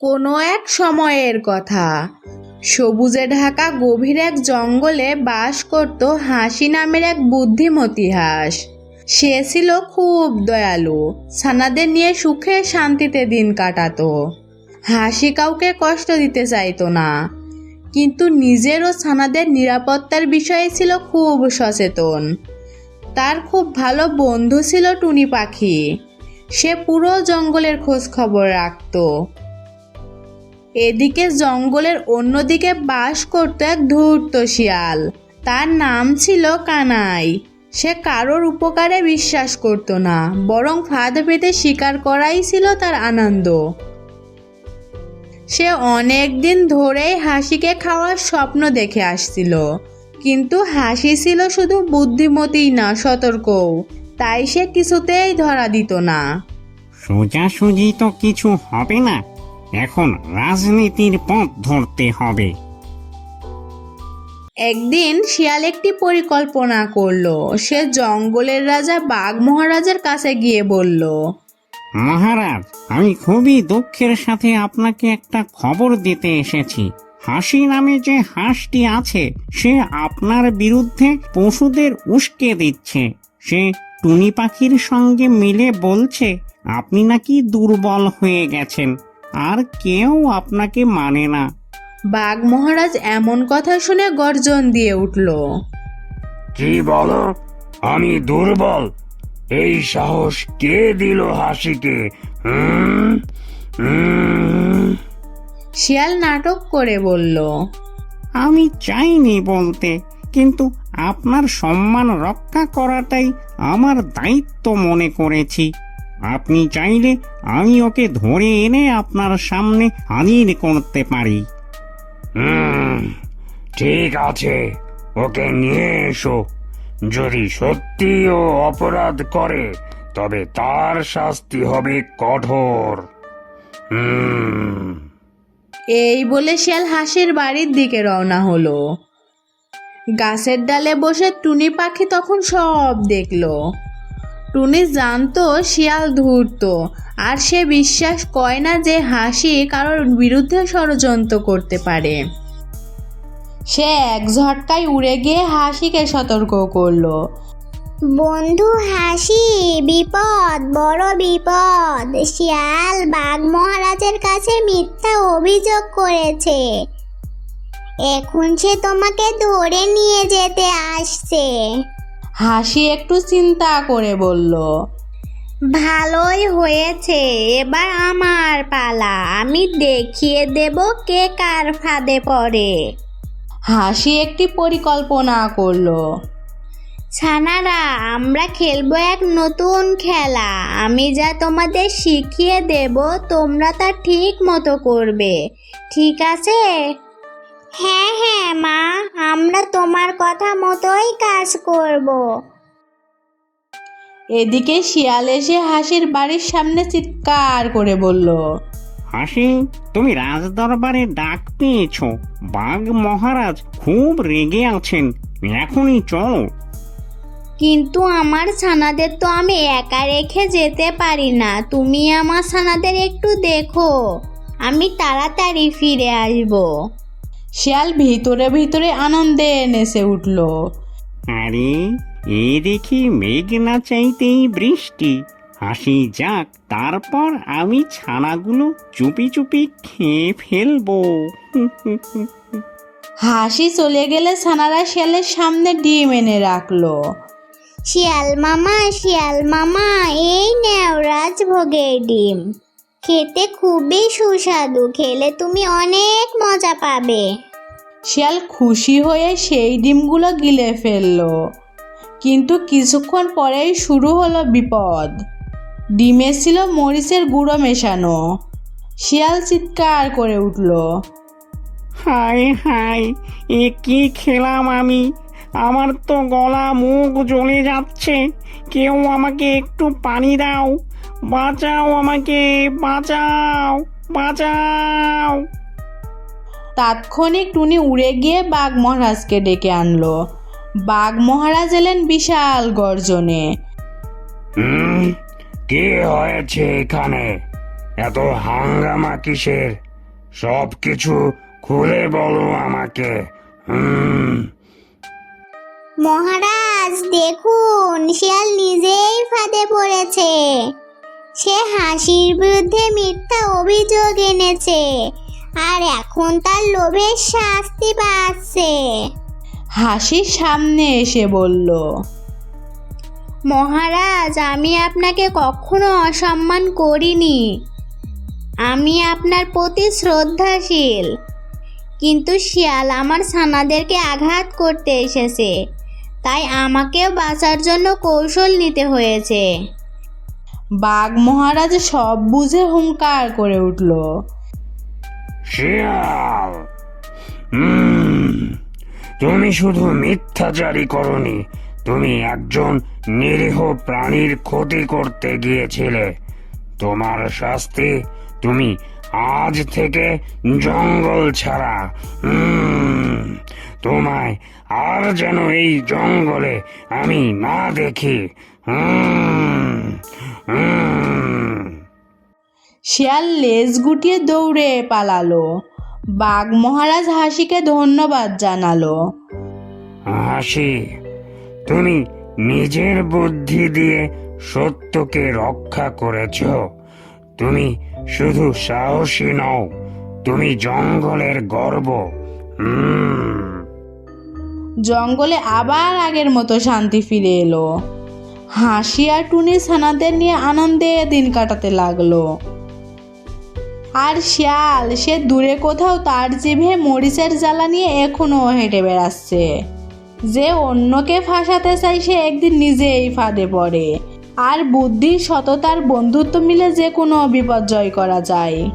কোনো এক সময়ের কথা। সবুজে ঢাকা গভীর এক জঙ্গলে বাস করত হাসি নামের এক বুদ্ধিমতী হাঁস। সে ছিল খুব দয়ালু, ছানাদের নিয়ে সুখে শান্তিতে দিন কাটাতো। হাসি কাউকে কষ্ট দিতে চাইতো না, কিন্তু নিজেরও ছানাদের নিরাপত্তার বিষয়ে ছিল খুব সচেতন। তার খুব ভালো বন্ধু ছিল টুনি পাখি। সে পুরো জঙ্গলের খোঁজ খবর রাখতো। এদিকে জঙ্গলের অন্যদিকে বাস করত এক ধূর্ত শিয়াল। তার নাম ছিল কানাই। সে কারোর উপকারে বিশ্বাস করত না, বরং ফাঁদ পেতে শিকার করাই ছিল তার আনন্দ। সে অনেক দিন ধরেই হাসিকে খাওয়ার স্বপ্ন দেখে আসছিল, কিন্তু হাসি ছিল শুধু বুদ্ধিমতী না, সতর্কও, তাই সে কিছুতেই ধরা দিত না। সোজাসুজি তো কিছু হবে না। এখন রাজনীতির পথ ধরতে হবে। একদিন শিয়াল একটি পরিকল্পনা করল। সে জঙ্গলের রাজা বাঘ মহারাজের কাছে গিয়ে বলল মহারাজ আমি খুবই দুঃখের সাথে আপনাকে একটা খবর দিতে এসেছি। হাসি নামে যে হাঁসটি আছে সে আপনার বিরুদ্ধে পশুদের উস্কে দিচ্ছে। সে টুনি পাখির সঙ্গে মিলে বলছে আপনি নাকি দুর্বল হয়ে গেছেন। আর কেউ আপনাকে মানে না। বাঘ মহারাজ এমন কথা শুনে গর্জন দিয়ে উঠল। কি বলো? আমি দুর্বল। এই সাহস কে দিল হাসিকে হুম? হুম? শিয়াল নাটক করে বলল আমি চাইনি বলতে কিন্তু আপনার সম্মান রক্ষা করাটাই আমার দায়িত্ব মনে করেছি। আপনি চাইলে আমি ওকে ধরে এনে আপনার সামনে হাজির করতে পারি। হুম ঠিক আছে। ওকে নিয়ে এসো। যদি সত্যি ও অপরাধ করে তবে তার শাস্তি হবে কঠোর। হুম। এই বলে শিয়াল হাসির বাড়ির দিকে রওনা হলো। গাছের ডালে বসে টুনি পাখি তখন সব দেখল। টুনি জানতো শিয়াল ধূর্ত, আর সে বিশ্বাস করে না যে হাসি কারোর বিরুদ্ধে ষড়যন্ত্র করতে পারে। সে এক ঝটকায় উড়ে গিয়ে হাসিকে সতর্ক করল। বন্ধু, হাসি, বিপদ, বড় বিপদ। শিয়াল বাঘ মহারাজের কাছে মিথ্যা অভিযোগ করেছে। এখন সে তোমাকে ধরে নিয়ে যেতে আসছে। হাসি একটু চিন্তা করে বলল ভালোই হয়েছে এবার আমার পালা। আমি দেখিয়ে দেব কে কার ফাঁদে পড়ে। হাসি একটি পরিকল্পনা করল ছানারা আমরা খেলব এক নতুন খেলা। আমি যা তোমাদের শিখিয়ে দেব তোমরা তা ঠিক মতো করবে। ঠিক আছে? হ্যাঁ হ্যাঁ মা। আমরা তোমার কথা মতোই কাজ করব। এদিকে শিয়াল এসে হাসির বাড়ির সামনে চিৎকার করে বলল হাসি তুমি রাজদরবারে ডাক পেয়েছ। বাঘ মহারাজ খুব রেগে আছেন। এখনই চলো। কিন্তু আমার ছানাদের তো আমি একা রেখে যেতে পারি না। তুমি আমার ছানাদের একটু দেখো। আমি তাড়াতাড়ি ফিরে আসব। শিয়াল ভিতরে ভিতরে আনন্দে নেচে উঠল। আরে এ দেখি মেঘ না চাইতেই বৃষ্টি। হাসি যাক তারপর আমি ছানাগুলো চুপি চুপি খেয়ে ফেলব। হাসি চলে গেলে ছানারা শিয়ালের সামনে ডিম এনে রাখল। শিয়াল মামা শিয়াল মামা এই নেও রাজভোগের ডিম। খেতে খুবই সুস্বাদু খেলে তুমি অনেক মজা পাবে। শিয়াল খুশি হয়ে সেই ডিমগুলো গিলে ফেলল। কিন্তু কিছুক্ষণ পরেই শুরু হলো বিপদ। ডিমে ছিল মরিচের গুঁড়ো মেশানো। শিয়াল চিৎকার করে উঠল হায় হায় এ কি খেলাম আমি? আমার তো গলা মুখ জ্বলে যাচ্ছে। কেউ আমাকে একটু পানি দাও। বাঁচাও আমাকে বাঁচাও বাঁচাও। তাৎক্ষণিক টুনি উড়ে গিয়ে বাঘ মহারাজকে ডেকে আনলো। বাঘ মহারাজ এলেন বিশাল গর্জনে। হুম কে হয়েছে এখানে? এত হাঙ্গামা কিসের? সব কিছু খুলে বলো আমাকে। হুম। মহারাজ দেখুন শিয়াল নিজেই ফাঁদে পড়েছে। সে হাসির বিরুদ্ধে মিথ্যা অভিযোগ এনেছে আর এখন তার লোভের শাস্তি পাচ্ছে। হাসির সামনে এসে বলল মহারাজ আমি আপনাকে কখনো অসম্মান করিনি। আমি আপনার প্রতি শ্রদ্ধাশীল। কিন্তু শিয়াল আমার ছানাদেরকে আঘাত করতে এসেছে তাই আমাকেও বাঁচার জন্য কৌশল নিতে হয়েছে। বাঘ মহারাজ সব বুঝে হুঙ্কার করে উঠল শিয়াল তুমি শুধু মিথ্যাচারী করনি, তুমি একজন নিরীহ প্রাণীর ক্ষতি করতে গিয়েছিলে তোমার শাস্তি তুমি আজ থেকে জঙ্গল ছাড়া তোমায় আর যেন এই জঙ্গলে আমি না দেখি। শিয়াল লেজ গুটিয়ে দৌড়ে পালালো। বাঘ মহারাজ হাসিকে ধন্যবাদ জানালো। হাসি তুমি নিজের বুদ্ধি দিয়ে সত্যকে রক্ষা করেছ। তুমি শুধু সাহসী নও তুমি জঙ্গলের গর্ব। জঙ্গলে আবার আগের মতো শান্তি ফিরে এলো। হাসি আর টুনি ছানাদের নিয়ে আনন্দে দিন কাটাতে লাগল। আর শিয়াল, সে দূরে কোথাও তার জিভে মরিচের জ্বালা নিয়ে এখনও হেঁটে বেড়াচ্ছে। যে অন্যকে ফাঁসাতে চাই সে একদিন নিজেই ফাঁদে পড়ে। আর বুদ্ধি, সততার বন্ধুত্ব মিলে যে কোনো বিপর্যয় করা যায়।